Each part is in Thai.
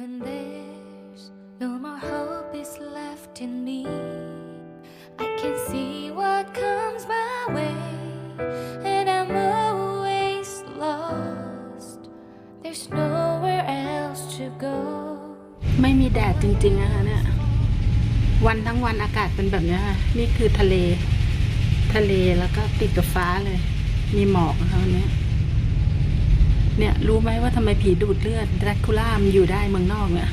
When there's no more hope is left in me, I can see what comes my way, and I'm always lost. There's nowhere else to go. ไม่มีแดดจริงๆนะคะเนี่ยวันทั้งวันอากาศเป็นแบบนี้ค่ะ นี่คือทะเล ทะเลแล้วก็ติดกับฟ้าเลย มีหมอกนะคะวันเนี้ย เนี่ยรู้ไหมว่าทำไมผีดูดเลือดแดรคูล่ามันอยู่ได้เมืองนอกเนี่ย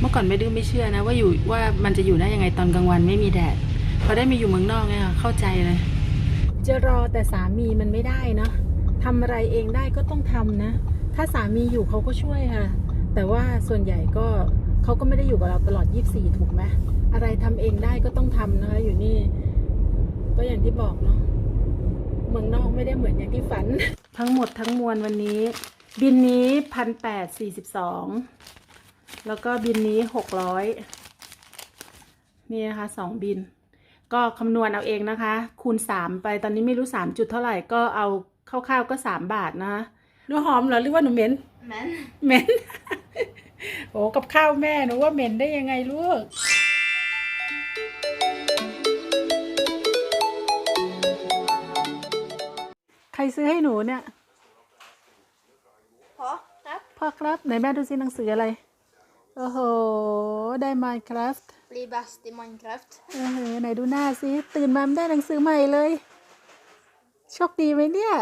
เมื่อก่อนไม่ดื้อไม่เชื่อนะ ว่าอยู่ว่ามันจะอยู่ได้ยังไงตอนกลางวันไม่มีแดดพอได้มาอยู่เมืองนอกเนี่ยค่ะเข้าใจเลย จะรอแต่สามีมันไม่ได้เนาะทำอะไรเองได้ก็ต้องทำนะ ถ้าสามีอยู่เขาก็ช่วยค่ะ แต่ว่าส่วนใหญ่ก็เขาก็ไม่ได้อยู่กับเราตลอด 24 ถูกไหม อะไรทำเองได้ก็ต้องทำนะคะอยู่นี่ ก็อย่างที่บอกเนาะ มืองนอกไม่ได้เหมือนอย่างที่ฝัน ทั้งหมดทั้งมวลวันนี้ บินนี้พันแปดสี่สิบสองแล้วก็บินนี้หกร้อยนี่นะคะสองบิน ก็คำนวณเอาเองนะคะ คูณสามไปตอนนี้ไม่รู้สามจุดเท่าไหร่ก็เอาคร่าวๆก็สามบาทนะคะหนูหอมเหรอหรือว่าหนูเหม็น Men เหม็นโอ้กับข้าวแม่หนูว่าเหม็นได้ยังไงลูก ใครซื้อให้หนูเนี่ย På, rep. พ่อครับ ไหนแม่ดูซิหนังสืออะไร โอ้โห ได้ Minecraft Bli best i Minecraft. เออไหนดูหน้าซิ ตื่นมาไม่ได้หนังสือใหม่เลย โชคดีไหมเนี่ย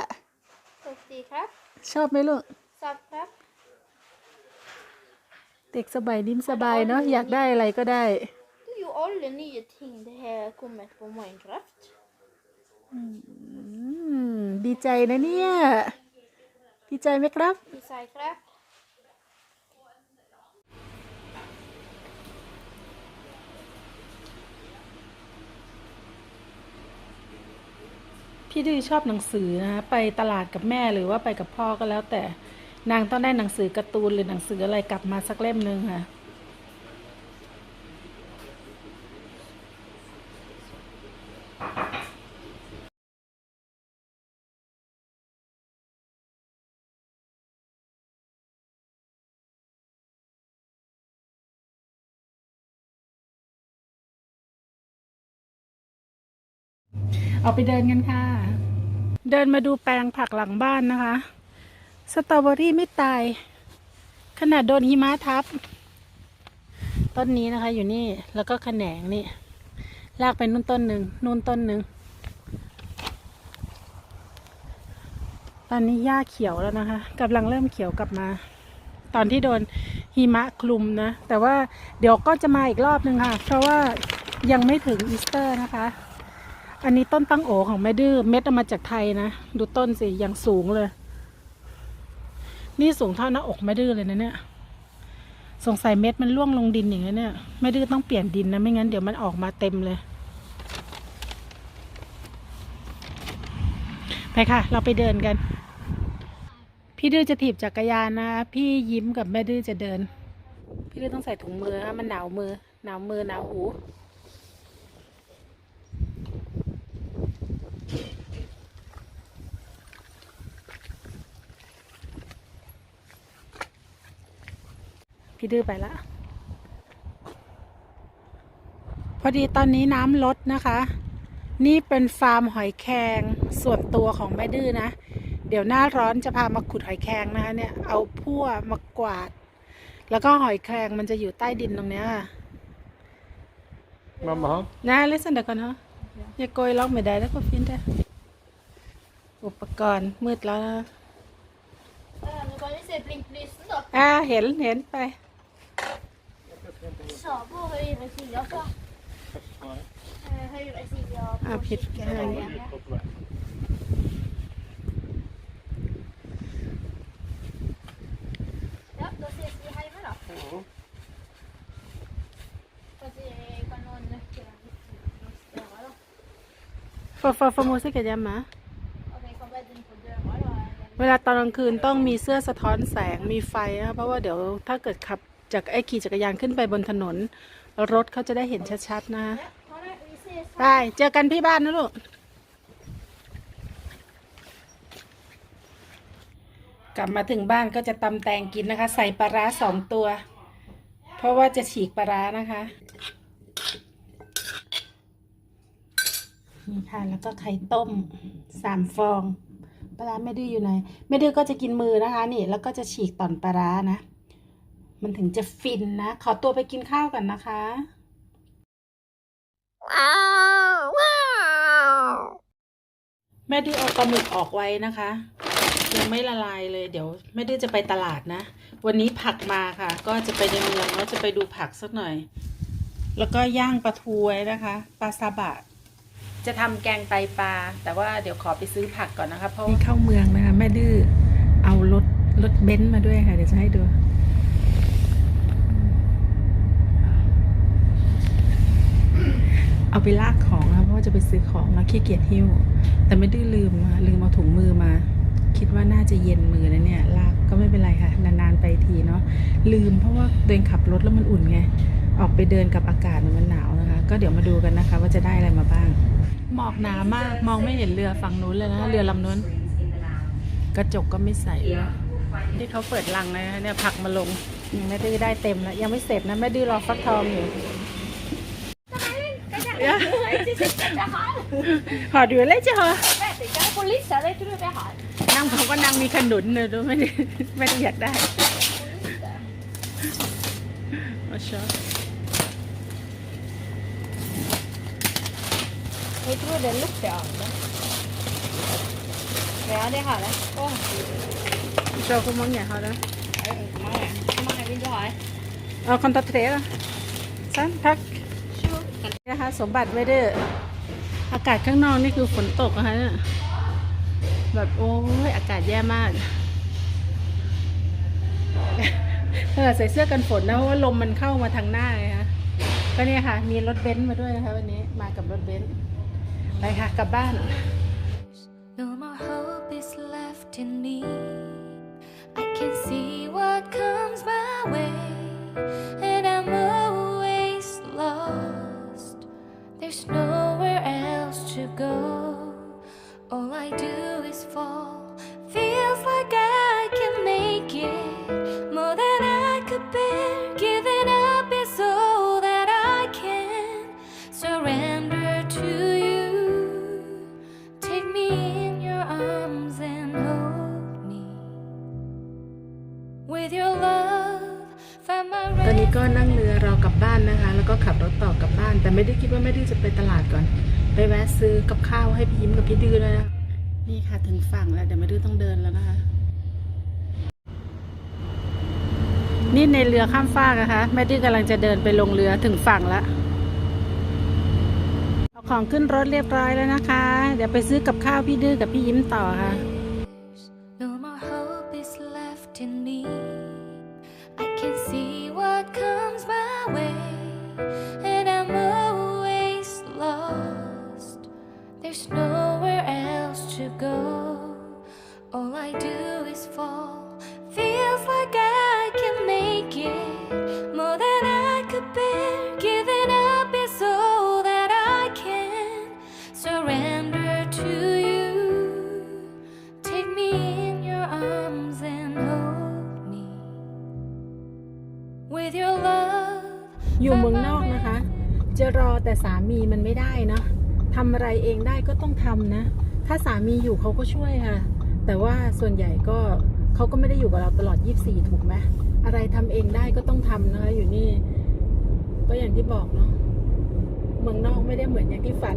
Duktig krepp. ชอบไหมลูก Satt krepp. เด็กสบายนิ่มสบายเนาะ อยากได้อะไรก็ได้ Det er jo alle nye ting det har kommet på Minecraft. อืม ดีใจนะเนี่ย ดีใจไหมครับ Vi sier krepp. พี่ดื้อชอบหนังสือนะคะไปตลาดกับแม่หรือว่าไปกับพ่อก็แล้วแต่ นางต้องได้หนังสือการ์ตูนหรือหนังสืออะไรกลับมาสักเล่มหนึ่งค่ะ เอาไปเดินกันค่ะ เดินมาดูแปลงผักหลังบ้านนะคะ สตรอเบอรี่ไม่ตาย ขนาดโดนหิมะทับ ต้นนี้นะคะอยู่นี่ แล้วก็แขนงนี่ ลากไปนู่นต้นหนึ่งนู่นต้นหนึ่ง ตอนนี้หญ้าเขียวแล้วนะคะกำลังเริ่มเขียวกลับมา ตอนที่โดนหิมะคลุมนะ แต่ว่าเดี๋ยวก็จะมาอีกรอบหนึ่งค่ะ เพราะว่ายังไม่ถึงอีสเตอร์นะคะ อันนี้ต้นตั้งโอของแม่ดื้อเม็ดเอามาจากไทยนะ ดูต้นสิยังสูงเลย นี่สูงเท่าหน้าอกแม่ดื้อเลยนะเนี่ยสงสัยเม็ดมันร่วงลงดินอย่างนี้เนี่ยแม่ดื้อต้องเปลี่ยนดินนะไม่งั้นเดี๋ยวมันออกมาเต็มเลย ไปค่ะ เราไปเดินกัน พี่ดื้อจะถีบจักรยานนะพี่ยิ้มกับแม่ดื้อจะเดิน พี่ดื้อต้องใส่ถุงมือนะมันหนาวมือหนาวมือหนาวหู พี่ดื้อไปละพอดีตอนนี้น้ำลดนะคะ นี่เป็นฟาร์มหอยแครงส่วนตัวของแม่ดื้อนะ เดี๋ยวหน้าร้อนจะพามาขุดหอยแครงนะคะเนี่ยเอาพั่วมากวาด แล้วก็หอยแครงมันจะอยู่ใต้ดินตรงเนี้ยค่ะ Mamma, han? นะเลสันเดก่อนฮะอย่าโกยล็อกไม่ได้แล้วก็ฟินได้อุปกรณ์ สอบพวกเขาอยู่ในสี่ยก็เขาอยู่ใสี่ยออาผิดอะไรเนี่ยแล้วตัวเสียสีให้ไหมหรอฟอฟอฟอมูสิกยามาเวลาตอนกลางคืนต้องมีเสื้อสะท้อนแสงมีไฟนะเพราะว่าเดี๋ยวถ้าเกิดขับ จากไอ้ขี่จักรยานขึ้นไปบนถนน รถเขาจะได้เห็นชัดๆนะไปเจอกันที่บ้านนะลูกกลับมาถึงบ้านก็จะตำแตงกินนะคะ ใส่ปลาร้าสองตัว เพราะว่าจะฉีกปลาร้านะคะนี่ค่ะแล้วก็ไข่ต้มสามฟอง ปลาร้าไม่ดื้ออยู่ไหน ไม่ดื้อก็จะกินมือนะคะ นี่ แล้วก็จะฉีกต่อนปลาร้านะ มันถึงจะฟินนะ ขอตัวไปกินข้าวกันนะคะแม่ดื้อเอาปลาหมึกออกไว้นะคะ ยังไม่ละลายเลยเดี๋ยวแม่ดื้อจะไปตลาดนะ วันนี้ผักมาค่ะ ก็จะไปในเมืองแล้วจะไปดูผักสักหน่อย แล้วก็ย่างปลาทูไว้นะคะปลาซาบะจะทำแกงไตปลา แต่ว่าเดี๋ยวขอไปซื้อผักก่อนนะคะเพราะนี่เข้าเมืองนะคะแม่ดื้อเอารถรถเบนซ์มาด้วยค่ะ เดี๋ยวจะให้ดู เอา ไปลากของนะเพราะว่าจะไปซื้อของแล้วขี้เกียจหิ้ว แต่ไม่ได้ลืมลืมเอาถุงมือมา คิดว่าน่าจะเย็นมือนะเนี่ยลากก็ไม่เป็นไรค่ะ นานๆไปทีเนาะลืมเพราะว่าเดินขับรถแล้วมันอุ่นไง ออกไปเดินกับอากาศมันหนาวนะคะ ก็เดี๋ยวมาดูกันนะคะว่าจะได้อะไรมาบ้าง หมอกหนามากมองไม่เห็นเรือฝั่งนู้นเลยนะเรือลำนู้น กระจกก็ไม่ใส่ที่เขาเปิดลังนะคะเนี่ยผักมาลงยังไม่ได้ได้เต็มนะยังไม่เสร็จนะแม่ดื้อรอฟักทองอยู่ หอดูเลยจ้ะเหรอ Police, det tror jeg vi har. นั่งเขาก็นั่งมีขนุนเลยด้วยไม่ได้ไม่ได้อยากได้มาชอบ Jeg tror det lukter av det. Ja, det har det. Åh, โชว์คุณมองใหญ่เขาแล้ว det er ikke mange. Hvor mange vil du ha? เอาคอนตั ดเทรสสั้นนะคะ สมบัติไม่ได้ออากาศข้างนอกนี่คือฝนตกนะคะแบบโอ้ยอากาศแย่มากเออใส่เสื้อกันฝนนะเพราะว่าลมมันเข้ามาทางหน้าไงคะก็เนี่ยค่ะ มีรถเบนซ์มาด้วยนะคะวันนี้มากับรถเบนซ์ไปค่ะกลับบ้าน No more hope is left in me. I can see what comes my way, There's nowhere else to go. All I do is fall. Feels like ให้พี่ยิ้มกับพี่ดื้อด้วยนะ นี่ค่ะถึงฝั่งแล้วเดี๋ยวไม่ดื้อต้องเดินแล้วนะคะ นี่ในเรือข้ามฟากนะคะแม่ดื้อกำลังจะเดินไปลงเรือถึงฝั่งแล้วเอาของขึ้นรถเรียบร้อยแล้วนะคะ เดี๋ยวไปซื้อกับข้าวพี่ดื้อกับพี่ยิ้มต่อค่ะ สามีมันไม่ได้เนาะทำอะไรเองได้ก็ต้องทำนะ ถ้าสามีอยู่เขาก็ช่วยค่ะ แต่ว่าส่วนใหญ่ก็เขาก็ไม่ได้อยู่กับเราตลอด 24 ถูกไหมอะไรทำเองได้ก็ต้องทำนะคะอยู่นี่ ก็อย่างที่บอกเนาะเมืองนอกไม่ได้เหมือนอย่างที่ฝัน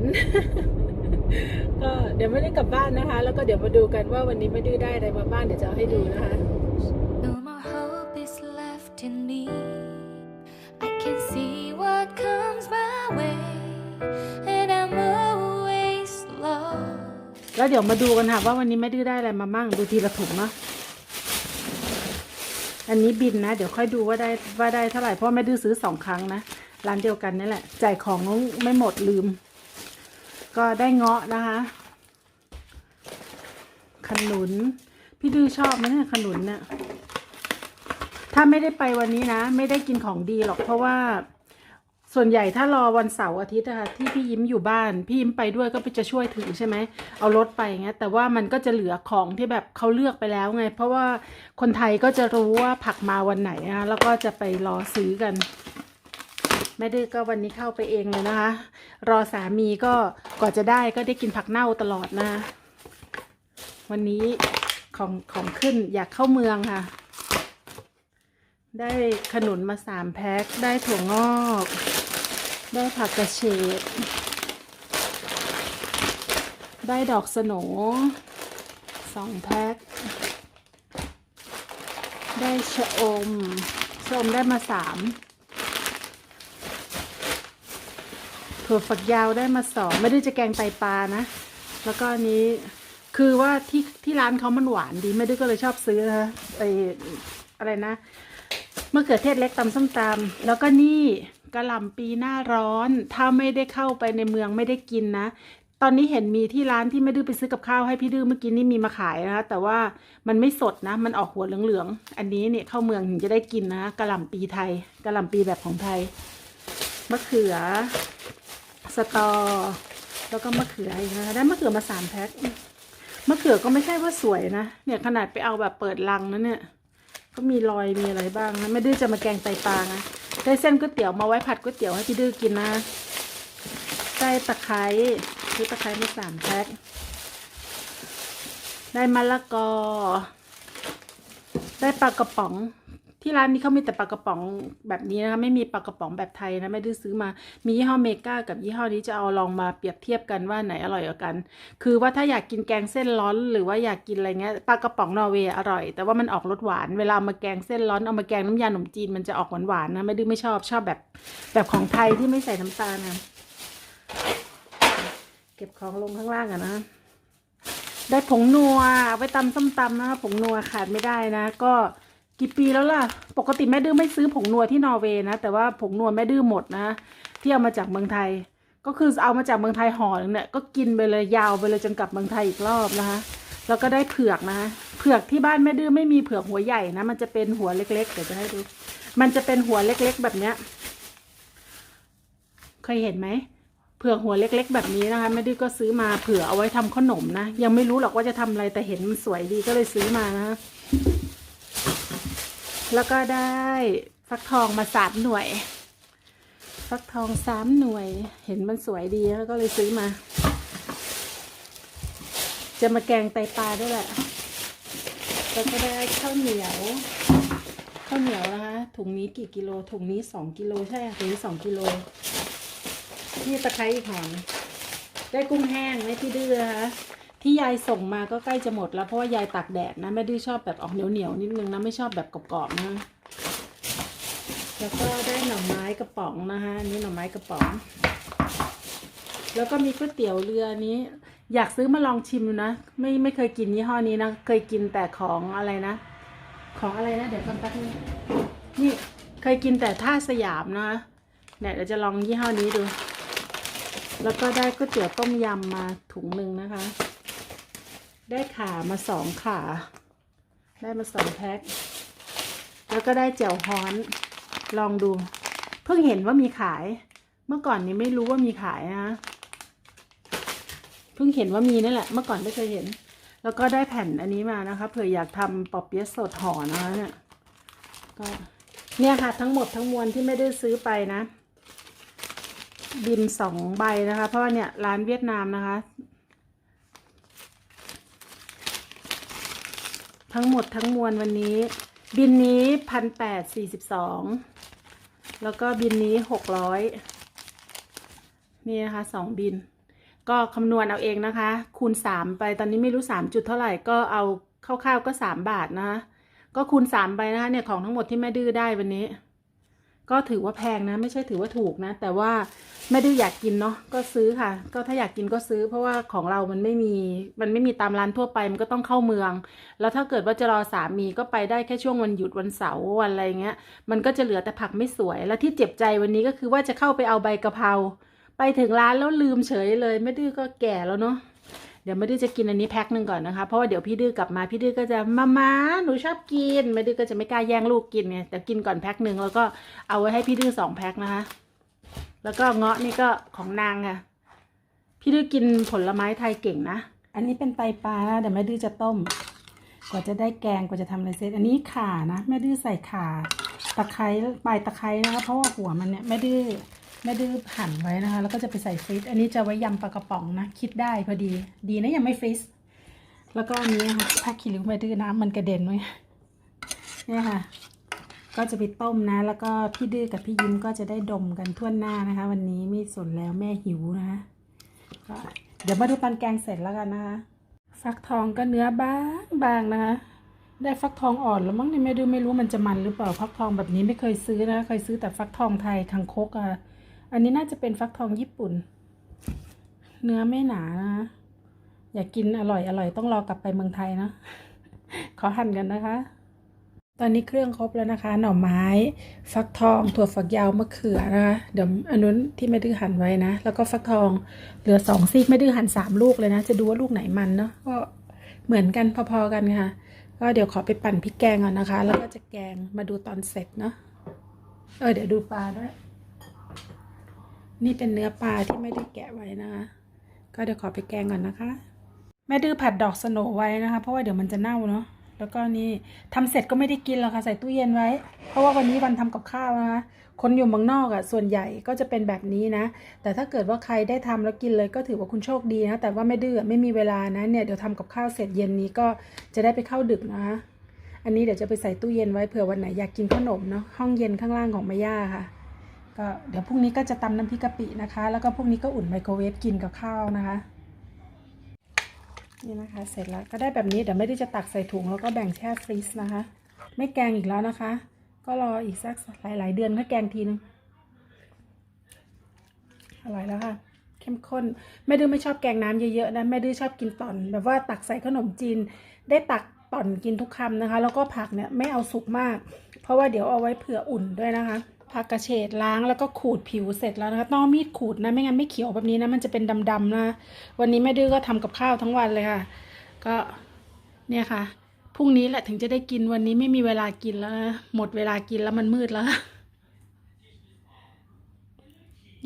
ก็เดี๋ยวไม่ได้กลับบ้านนะคะ แล้วก็เดี๋ยวมาดูกันว่าวันนี้ไม่ดื้อได้อะไรมาบ้านเดี๋ยวจะเอาให้ดูนะคะ แล้วเดี๋ยวมาดูกันค่ะว่าวันนี้แม่ดื้อได้อะไรมามั่งดูทีละถุงเนาะอันนี้บินนะ เดี๋ยวค่อยดูว่าได้ว่าได้เท่าไหร่เพราะแม่ดื้อซื้อสองครั้งนะร้านเดียวกันนี่แหละจ่ายของไม่หมดลืม ก็ได้เงาะนะคะ ขนุน พี่ดื้อชอบไหมเนี่ยขนุนเนี่ยถ้าไม่ได้ไปวันนี้นะ ไม่ได้กินของดีหรอกเพราะว่า ส่วนใหญ่ถ้ารอวันเสาร์อาทิตย์นะคะที่พี่ยิ้มอยู่บ้าน พี่ยิ้มไปด้วยก็ไปจะช่วยถือใช่ไหมเอารถไปงเงี้ยแต่ว่ามันก็จะเหลือของที่แบบเขาเลือกไปแล้วไง เพราะว่าคนไทยก็จะรู้ว่าผักมาวันไหนนะแล้วก็จะไปรอซื้อกันแม่ดื้อก็วันนี้เข้าไปเองเลยนะคะ รอสามีก็กว่าจะได้ก็ได้กินผักเน่าตลอดนะวันนี้ของของขึ้นอยากเข้าเมืองค่ะ ได้ขนุนมาสามแพ็คได้ถั่วงอก ได้ผักกระเฉดได้ดอกสโหนสองแพ็ค ได้ชะอม ชะอมได้มาสามถั่วฝักยาวได้มาสองไม่ได้จะแกงไตปลานะ แล้วก็อันนี้คือว่าที่ที่ร้านเขามันหวานดีไม่ได้ก็เลยชอบซื้อนะคะไออะไรนะมะเขือเทศเล็กตำส้มตำแล้วก็นี่ ระหล่ำปีหน้าร้อน ถ้าไม่ได้เข้าไปในเมืองไม่ได้กินนะ ตอนนี้เห็นมีที่ร้านที่ไม่ดื้อไปซื้อกับข้าวให้พี่ดื้อเมื่อกี้นี่มีมาขายนะคะแต่ว่ามันไม่สดนะ มันออกหัวเหลืองๆ อันนี้เนี่ยเข้าเมืองถึงจะได้กินนะกระหล่ำปีไทยกระหล่ำปีแบบของไทยมะเขือ สตอ แล้วก็มะเขืออีกนะคะได้มะเขือมาสามแพ็คมะเขือก็ไม่ใช่ว่าสวยนะ เนี่ยขนาดไปเอาแบบเปิดลังนะเนี่ย ก็มีรอยมีอะไรบ้างนะ ไม่ดื้อจะมาแกงไตปลานะ ได้เส้นก๋วยเตี๋ยวมาไว้ผัดก๋วยเตี๋ยวให้พี่ดื้อกินนะได้ตะไคร้ซื้อตะไคร้มาสามแพ็คได้มะละกอ ได้ปลากระป๋อง ที่ร้านนี้เขามีแต่ปลากระป๋องแบบนี้นะคะ ไม่มีปลากระป๋องแบบไทยนะไม่ได้ซื้อมา มียี่ห้อเมกากับยี่ห้อนี้จะเอาลองมาเปรียบเทียบกันว่าไหนอร่อยกว่ากัน คือว่าถ้าอยากกินแกงเส้นร้อน หรือว่าอยากกินอะไรเงี้ยปลากระป๋องนอร์เวย์อร่อย แต่ว่ามันออกรสหวาน เวลาเอามาแกงเส้นร้อนเอามาแกงน้ำยาขนมจีนมันจะออกหวานๆนะ ไม่ดื้อไม่ชอบชอบแบบแบบของไทยที่ไม่ใส่น้ำตาลนะเก็บของลงข้างล่างอะนะได้ผงนัวเอาไว้ตำส้มตำนะคะผงนัวขาดไม่ได้นะ ก็ กี่ปีแล้วล่ะ ปกติแม่ดื้อไม่ซื้อผงนัวที่นอร์เวย์นะ แต่ว่าผงนัวแม่ดื้อหมดนะ ที่เอามาจากเมืองไทย ก็คือเอามาจากเมืองไทยห่อนึงเนี่ย ก็กินไปเลยยาวไปเลยจนกลับเมืองไทยอีกรอบนะคะ แล้วก็ได้เผือกนะเผือกที่บ้านแม่ดื้อไม่มีเผือกหัวใหญ่นะ มันจะเป็นหัวเล็กๆ เดี๋ยวจะให้ดู มันจะเป็นหัวเล็กๆ แบบเนี้ย เคยเห็นไหม เผือกหัวเล็ก ๆ แบบนี้นะคะแม่ดื้อก็ซื้อมาเผื่อเอาไว้ทำขนมนะ ยังไม่รู้หรอกว่าจะทำอะไรแต่เห็นมันสวยดีก็เลยซื้อมานะ แล้วก็ได้ฟักทองมาสามหน่วย ฟักทองสามหน่วย เห็นมันสวยดีแล้วก็เลยซื้อมา จะมาแกงไตปลาด้วยแหละแล้วก็ได้ข้าวเหนียว ข้าวเหนียวนะคะ ถุงนี้กี่กิโล ถุงนี้สองกิโลใช่ค่ะถุงนี้สองกิโล นี่ตะไคร้อีกหอมได้กุ้งแห้งไม่พี่ดื้อนะคะ ที่ยายส่งมาก็ใกล้จะหมดแล้วเพราะว่ายายตากแดดนะแม่ดื้อชอบแบบออกเหนียวเหนียวๆนิดนึงนะไม่ชอบแบบกรอบๆนะแล้วก็ได้หน่อไม้กระป๋องนะคะนนี้หน่อไม้กระป๋อง แล้วก็มีก๋วยเตี๋ยวเรือนี้ อยากซื้อมาลองชิมดูนะไม่ไม่เคยกินยี่ห้อนี้นะเคยกินแต่ของอะไรนะ ของอะไรนะเดี๋ยวก่อนแป๊บนึงนี่เคยกินแต่ท่าสยามนะเนี่ยเดี๋ยวจะลองยี่ห้อนี้ดู แล้วก็ได้ก๋วยเตี๋ยวต้มยำมาถุงหนึ่งนะคะ ได้ขามาสองขา ได้มาสองแพ็ค แล้วก็ได้แจ่วฮ้อน ลองดู เพิ่งเห็นว่ามีขาย เมื่อก่อนนี้ไม่รู้ว่ามีขายนะ เพิ่งเห็นว่ามีนั่นแหละ เมื่อก่อนไม่เคยเห็น แล้วก็ได้แผ่นอันนี้มานะคะ เผื่ออยากทำปอเปี๊ยะสดห่อนะคะเนี่ย ก็เนี่ยค่ะ ทั้งหมดทั้งมวลที่ไม่ได้ซื้อไปนะบินสองใบนะคะ เพราะว่าเนี่ยร้านเวียดนามนะคะ ทั้งหมดทั้งมวลวันนี้ บินนี้พันแปดสี่สิบสองแล้วก็บินนี้หกร้อยนี่นะคะสองบิน ก็คำนวณเอาเองนะคะ คูณสามไปตอนนี้ไม่รู้สามจุดเท่าไหร่ก็เอาคร่าวๆก็สามบาทนะคะก็คูณสามไปนะคะเนี่ยของทั้งหมดที่แม่ดื้อได้วันนี้ ก็ถือว่าแพงนะ ไม่ใช่ถือว่าถูกนะ แต่ว่าไม่ได้อยากกินเนาะก็ซื้อค่ะ ก็ถ้าอยากกินก็ซื้อ เพราะว่าของเรามันไม่มีมันไม่มีตามร้านทั่วไปมันก็ต้องเข้าเมือง แล้วถ้าเกิดว่าจะรอสามีก็ไปได้แค่ช่วงวันหยุดวันเสาร์วันอะไรเงี้ย มันก็จะเหลือแต่ผักไม่สวย แล้วที่เจ็บใจวันนี้ก็คือว่าจะเข้าไปเอาใบกะเพราไปถึงร้านแล้วลืมเฉยเลย ไม่ดื้อก็แก่แล้วเนาะ ดี๋ยวไม่ดื้อจะกินอันนี้แพ็คหนึ่งก่อนนะคะ เพราะว่าเดี๋ยวพี่ดื้อกลับมาพี่ดื้อก็จะมามาหนูชอบกินไม่ดื้อก็จะไม่กล้าแย่งลูกกินไงแต่กินก่อนแพ็คหนึ่งแล้วก็เอาไว้ให้พี่ดื้อสองแพ็คนะคะ แล้วก็เงาะนี่ก็ของนางค่ะ พี่ดื้อกินผลไม้ไทยเก่งนะ อันนี้เป็นไตปลานะเดี๋ยวแม่ดื้อจะต้ม กว่าจะได้แกงกว่าจะทำอะไรเสร็จ อันนี้ข่านะแม่ดื้อใส่ข่าตะไคร้ใบตะไคร้นะคะเพราะว่าหัวมันเนี่ยแม่ดื้อ แม่ดื้อหั่นไว้นะคะ แล้วก็จะไปใส่ฟรีซอันนี้จะไว้ยำปลากระป๋องนะ คิดได้พอดี ดีนะยังไม่ฟรีซแล้วก็อันนี้ค่ะผ้าคีริ้วแม่ดื้อน้ำมันกระเด็นไว้เนี่ยค่ะ ก็จะไปต้มนะ แล้วก็พี่ดื้อกับพี่ยิ้มก็จะได้ดมกันทั่วหน้านะคะ วันนี้ไม่สนแล้วแม่หิวนะคะก็เดี๋ยวมาดูตอนแกงเสร็จแล้วกันนะคะ ฟักทองก็เนื้อบางบางนะคะได้ฟักทองอ่อนแล้วมั้งเนี่ยไม่ดูไม่รู้มันจะมันหรือเปล่าฟักทองแบบนี้ไม่เคยซื้อนะเคยซื้อแต่ฟักทองไทยคังคกอะ่ะ อันนี้น่าจะเป็นฟักทองญี่ปุ่น เนื้อไม่หนานะอยากกินอร่อยอร่อยต้องรอกลับไปเมืองไทยนะขอหั่นกันนะคะ ตอนนี้เครื่องครบแล้วนะคะ หน่อไม้ ฟักทอง ถั่วฝักยาวมะเขือนะคะเดี๋ยวอันนู้นที่แม่ดื้อหั่นไว้นะ แล้วก็ฟักทองเหลือสองซีกแม่ดื้อหั่นสามลูกเลยนะ จะดูว่าลูกไหนมันเนาะก็เหมือนกันพอๆกันค่ะ ก็เดี๋ยวขอไปปั่นพริกแกงก่อนนะคะ แล้วก็จะแกงมาดูตอนเสร็จเนาะเออเดี๋ยวดูปลาด้วย นี่เป็นเนื้อปลาที่ไม่ได้แกะไว้นะคะ ก็เดี๋ยวขอไปแกงก่อนนะคะ แม่ดื้อผัดดอกสโนไว้นะคะ เพราะว่าเดี๋ยวมันจะเน่าเนาะ แล้วก็นี่ทำเสร็จก็ไม่ได้กินหรอกค่ะใส่ตู้เย็นไว้ เพราะว่าวันนี้วันทำกับข้าวนะคะ คนอยู่เมืองนอกอะ่ะส่วนใหญ่ก็จะเป็นแบบนี้นะ แต่ถ้าเกิดว่าใครได้ทำแล้วกินเลยก็ถือว่าคุณโชคดีนะ แต่ว่าไม่ดื้อไม่มีเวลานะเนี่ยเดี๋ยวทำกับข้าวเสร็จเย็นนี้ก็จะได้ไปเข้าดึกนะคะอันนี้เดี๋ยวจะไปใส่ตู้เย็นไว้เผื่อวันไหนอยากกินขนมเนาะห้องเย็นข้างล่างของแม่ย่าค่ะ ก็เดี๋ยวพรุ่งนี้ก็จะตำน้ำพริกกะปินะคะ แล้วก็พรุ่งนี้ก็อุ่นไมโครเวฟกินกับข้าวนะคะ นี่นะคะเสร็จแล้วก็ได้แบบนี้เดี๋ยวไม่ได้จะตักใส่ถุงแล้วก็แบ่งแช่ฟรีซนะคะ ไม่แกงอีกแล้วนะคะ ก็รออีกสักหลาย ๆ เดือนค่อยแกงทีนึงอร่อยแล้วค่ะเข้มข้นแม่ดื้อไม่ชอบแกงน้ำเยอะๆนะแม่ดื้อชอบกินต่อน แบบว่าตักใส่ขนมจีน ได้ตักต่อนกินทุกคำนะคะ แล้วก็ผักเนี่ยไม่เอาสุกมาก เพราะว่าเดี๋ยวเอาไว้เผื่ออุ่นด้วยนะคะ ผักกระเฉดล้างแล้วก็ขูดผิวเสร็จแล้วนะคะต้องมีดขูดนะไม่งั้นไม่เขียวแบบนี้นะมันจะเป็นดำๆนะ วันนี้แม่ดื้อก็ทำกับข้าวทั้งวันเลยค่ะ ก็เนี่ยค่ะพรุ่งนี้แหละถึงจะได้กินวันนี้ไม่มีเวลากินแล้วนะหมดเวลากินแล้วมันมืดแล้ว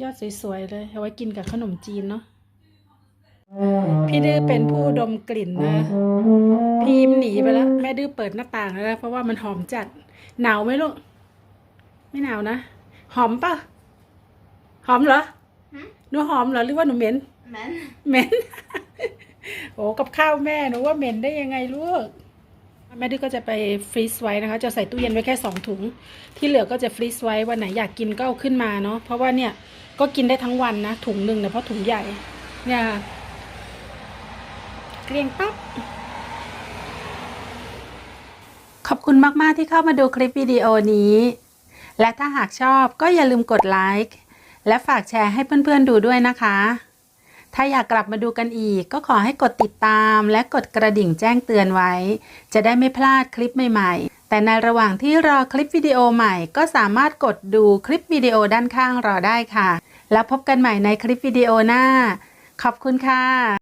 ยอดสวยๆเลยเอาไว้กินกับขนมจีนเนาะพี่ดื้อเป็นผู้ดมกลิ่นนะพีมหนีไปแล้ว แม่ดื้อเปิดหน้าต่างแล้วเพราะว่ามันหอมจัด หนาวไหมลูก ไม่หนาวนะ หอมปะหอมเหรอหืมหนูหอมเหรอหรือว่าหนูเหม็น Man. เหม็นโอ้กับข้าวแม่หนูว่าเหม็นได้ยังไงลูกแม่ดื้อก็จะไปฟรีซไว้นะคะ จะใส่ตู้เย็นไว้แค่สองถุง ที่เหลือก็จะฟรีซไว้วันไหนอยากกินก็เอาขึ้นมาเนาะเพราะว่าเนี่ยก็กินได้ทั้งวันนะถุงหนึ่งเนี่ยเพราะถุงใหญ่ เนี่ยค่ะเกรียงปั๊บขอบคุณมาก ๆ ที่เข้ามาดูคลิปวิดีโอนี้ และถ้าหากชอบก็อย่าลืมกดไลค์และฝากแชร์ให้เพื่อนๆดูด้วยนะคะ ถ้าอยากกลับมาดูกันอีก ก็ขอให้กดติดตาม และกดกระดิ่งแจ้งเตือนไว้ จะได้ไม่พลาดคลิปใหม่ๆ แต่ในระหว่างที่รอคลิปวิดีโอใหม่ ก็สามารถกดดูคลิปวิดีโอด้านข้างรอได้ค่ะ แล้วพบกันใหม่ในคลิปวิดีโอหน้า ขอบคุณค่ะ